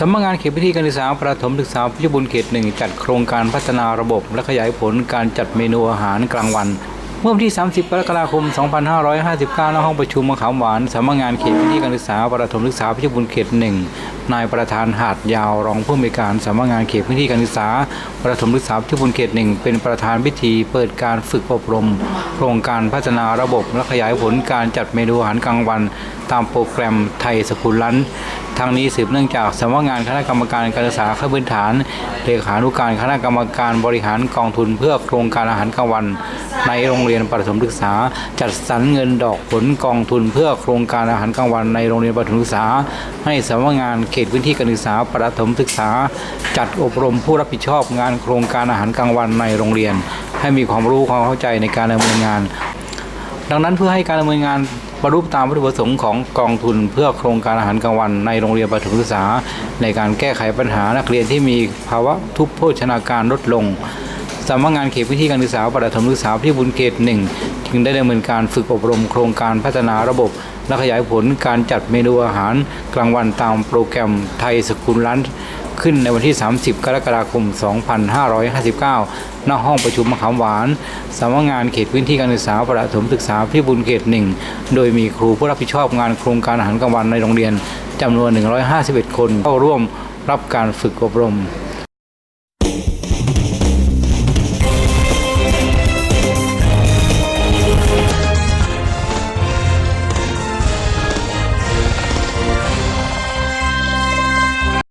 สำนักงานเขตพื้นที่การศึกษาประถมศึกษาพิบูลเขตหนึ่งจัดโครงการพัฒนาระบบและขยายผลการจัดเมนูอาหารกลางวัน เมื่อวันที่ 30 กรกฎาคม 2559 ณ ห้องประชุมมะขามหวานสำนักงานเขตพื้นที่การศึกษาประถมศึกษาพิบูลเขตหนึ่งนายประธานหาดยาวรองผู้อำนวยการสำนักงานเขตพื้นที่การศึกษาประถมศึกษาพิบูลเขตหนึ่งเป็นประธานพิธีเปิดการฝึกอบรม โครงการพัฒนาระบบและขยายผลการจัดเมนูอาหารกลางวัน ตามโปรแกรมไทยสกุลลันทางนี้สืบเนื่องจากสำนักงานคณะกรรมการการศึกษาขั้นพื้นฐานเลขานุการคณะกรรมการบริหารกองทุนเพื่อโครงการอาหารกลางวัน ในโรงเรียนประถมศึกษา จัดสรรเงินดอกผลกองทุนเพื่อโครงการอาหารกลางวันในโรงเรียนประถมศึกษา ให้สำนักงานเขตพื้นที่การศึกษาประถมศึกษา จัดอบรมผู้รับผิดชอบงานโครงการอาหารกลางวันในโรงเรียน ให้มีความรู้ความเข้าใจในการดำเนินงาน ดังนั้นเพื่อให้การดำเนินงานบรรลุตามวัตถุประสงค์ของกองทุนเพื่อโครงการอาหารกลางวันในโรงเรียนประถมศึกษา ในการแก้ไขปัญหานักเรียนที่มีภาวะทุพโภชนาการลดลง สำนักงานเขตพื้นที่การศึกษาประถมศึกษาที่บุญเขตหนึ่งจึงได้ดำเนินการฝึกอบรมโครงการพัฒนาระบบ และขยายผลการจัดเมนูอาหารกลางวันตามโปรแกรมไทยสกุลลันขึ้นในวันที่ 30 กรกฎาคม 2559 ณ ห้องประชุมมะขามหวาน สำนักงานเขตพื้นที่การศึกษาประถมศึกษาพิบูลเขตหนึ่ง โดยมีครูผู้รับผิดชอบงานโครงการอาหารกลางวันในโรงเรียนจำนวน 151 คนเข้าร่วมรับการฝึกอบรม